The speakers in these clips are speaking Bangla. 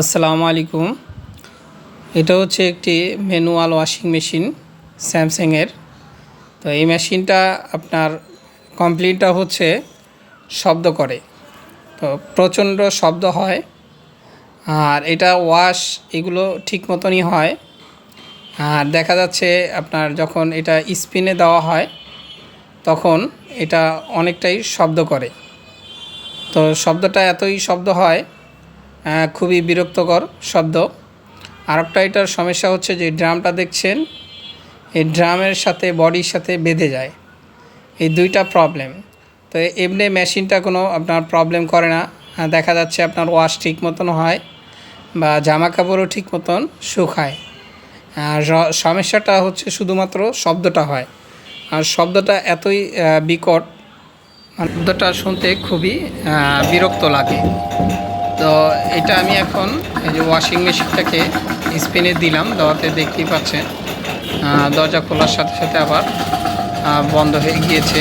আসসালামু আলাইকুম। এটা হচ্ছে একটি ম্যানুয়াল ওয়াশিং মেশিন, স্যামসাংয়ের। তো এই মেশিনটা আপনার কমপ্লিটটা হচ্ছে শব্দ করে। তো প্রচণ্ড শব্দ হয় আর এটা ওয়াশ এগুলো ঠিক মতনই হয়। আর দেখা যাচ্ছে আপনার যখন এটা স্পিনে দেওয়া হয়, তখন এটা অনেকটাই শব্দ করে। তো শব্দটা এতই শব্দ হয় খুবই বিরক্তকর শব্দ। আরেকটা এটার সমস্যা হচ্ছে যে ড্রামটা দেখছেন, এই ড্রামের সাথে বডির সাথে বেঁধে যায়। এই দুইটা প্রবলেম তো এমনি মেশিনটা কোনো আপনার প্রবলেম করে না। দেখা যাচ্ছে আপনার ওয়াশ ঠিক মতন হয় বা জামা কাপড়ও ঠিক মতন শুকায়। আর সমস্যাটা হচ্ছে শুধুমাত্র শব্দটা হয়। আর শব্দটা এতই বিকট মানে শব্দটা শুনতে খুবই বিরক্ত লাগে। তো এটা আমি এখন এই যে ওয়াশিং মেশিনটাকে স্পিনে দিলাম, দেওয়াতে দেখতেই পাচ্ছেন দরজা খোলার সাথে সাথে আবার বন্ধ হয়ে গিয়েছে।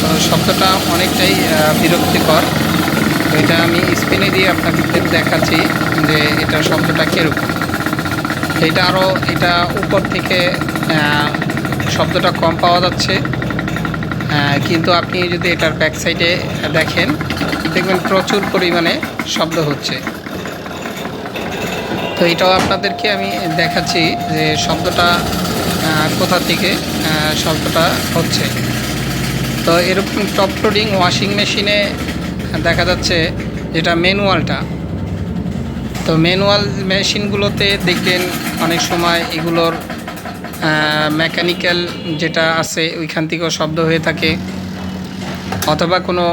তো শব্দটা অনেকটাই বিরক্তিকর। তো এটা আমি স্পিনে দিয়ে আপনাদের দেখাচ্ছি যে এটার শব্দটা কীরকম। এটা আরও এটা উপর থেকে শব্দটা কম পাওয়া যাচ্ছে। কিন্তু আপনি যদি এটার ব্যাক সাইডে দেখেন দেখবেন প্রচুর পরিমাণে শব্দ হচ্ছে। তো এটাও আপনাদেরকে আমি দেখাচ্ছি যে শব্দটা কোথা থেকে শব্দটা হচ্ছে। তো এরকম টপ লোডিং ওয়াশিং মেশিনে দেখা যাচ্ছে যেটা ম্যানুয়ালটা। তো ম্যানুয়াল মেশিনগুলোতে দেখবেন অনেক সময় এগুলোর মেকানিক্যাল যেটা আছে ওইখান থেকেও শব্দ হয়ে থাকে। অথবা কোনো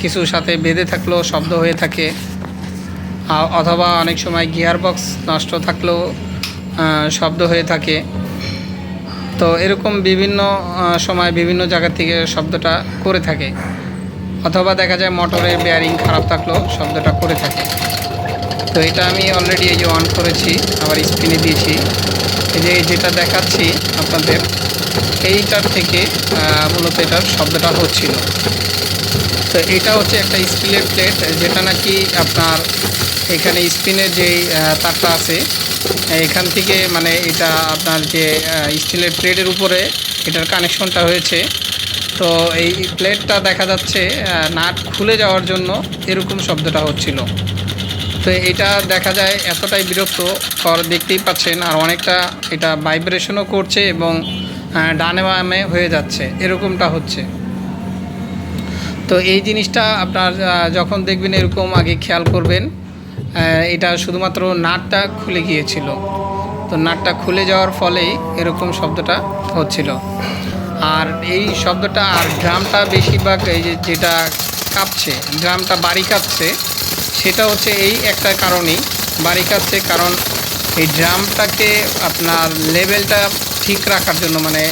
কিছুর সাথে বেঁধে থাকলেও শব্দ হয়ে থাকে। অথবা অনেক সময় গিয়ার বক্স নষ্ট থাকলেও শব্দ হয়ে থাকে। তো এরকম বিভিন্ন সময় বিভিন্ন জায়গা থেকে শব্দটা করে থাকে। অথবা দেখা যায় মোটরের বেয়ারিং খারাপ থাকলেও শব্দটা করে থাকে। তো এটা আমি অলরেডি এই যে অন করেছি, আবার স্পিনে দিয়েছি। এই যে যেটা দেখাচ্ছি আপনাদের, এইটার থেকে মূলত এটার শব্দটা হচ্ছিল। তো এটা হচ্ছে একটা স্টিলের প্লেট, যেটা নাকি আপনার এখানে স্পিনের যে তারটা আছে, এখান থেকে মানে এটা আপনার যে স্টিলের প্লেটের উপরে এটার কানেকশনটা হয়েছে। তো এই প্লেটটা দেখা যাচ্ছে নাট খুলে যাওয়ার জন্য এরকম শব্দটা হচ্ছিল। তো এটা দেখা যায় এতটাই বিরক্ত কর, দেখতেই পাচ্ছেন, আর অনেকটা এটা ভাইব্রেশনও করছে এবং ডানে বামে হয়ে যাচ্ছে, এরকমটা হচ্ছে। তো এই জিনিসটা আপনার যখন দেখবেন এরকম আগে খেয়াল করবেন এটা শুধুমাত্র নাটটা খুলে গিয়েছিল। তো নাটটা খুলে যাওয়ার ফলেই এরকম শব্দটা হচ্ছিল। আর এই শব্দটা আর ড্রামটা বেশিরভাগ এই যে যেটা কাঁপছে ড্রামটা বাড়ি কাঁপছে, সেটা হচ্ছে এই একটা কারণেই বাড়ি কাঁপছে। কারণ এই ড্রামটাকে আপনার লেভেলটা ঠিক রাখার জন্য মানে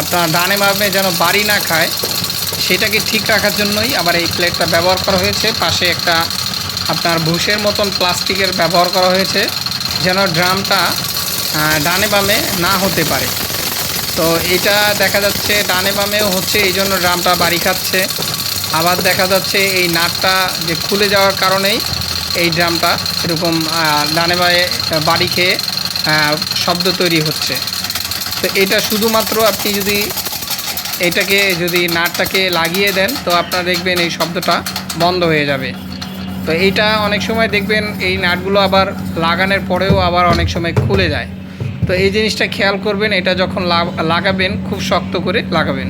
আপনার ডানে বামে যেন বাড়ি না খায় সেটাকে ঠিক রাখার জন্যই আবার এই প্লেটটা ব্যবহার করা হয়েছে। পাশে একটা আপনার ভুষের মতন প্লাস্টিকের ব্যবহার করা হয়েছে, যেন ড্রামটা ডানে বামে না হতে পারে। তো এটা দেখা যাচ্ছে ডানে বামেও হচ্ছে, এই জন্য ড্রামটা বাড়ি খাচ্ছে। আবার দেখা যাচ্ছে এই নাটটা যে খুলে যাওয়ার কারণেই এই ড্রামটা এরকম ডানে বামে বাড়ি খেয়ে শব্দ তৈরি হচ্ছে। তো এটা শুধুমাত্র আপনি যদি এটাকে যদি নাটটাকে লাগিয়ে দেন, তো আপনারা দেখবেন এই শব্দটা বন্ধ হয়ে যাবে। তো এইটা অনেক সময় দেখবেন এই নাটগুলো আবার লাগানোর পরেও আবার অনেক সময় খুলে যায়। তো এই জিনিসটা খেয়াল করবেন, এটা যখন লাগাবেন, খুব শক্ত করে লাগাবেন।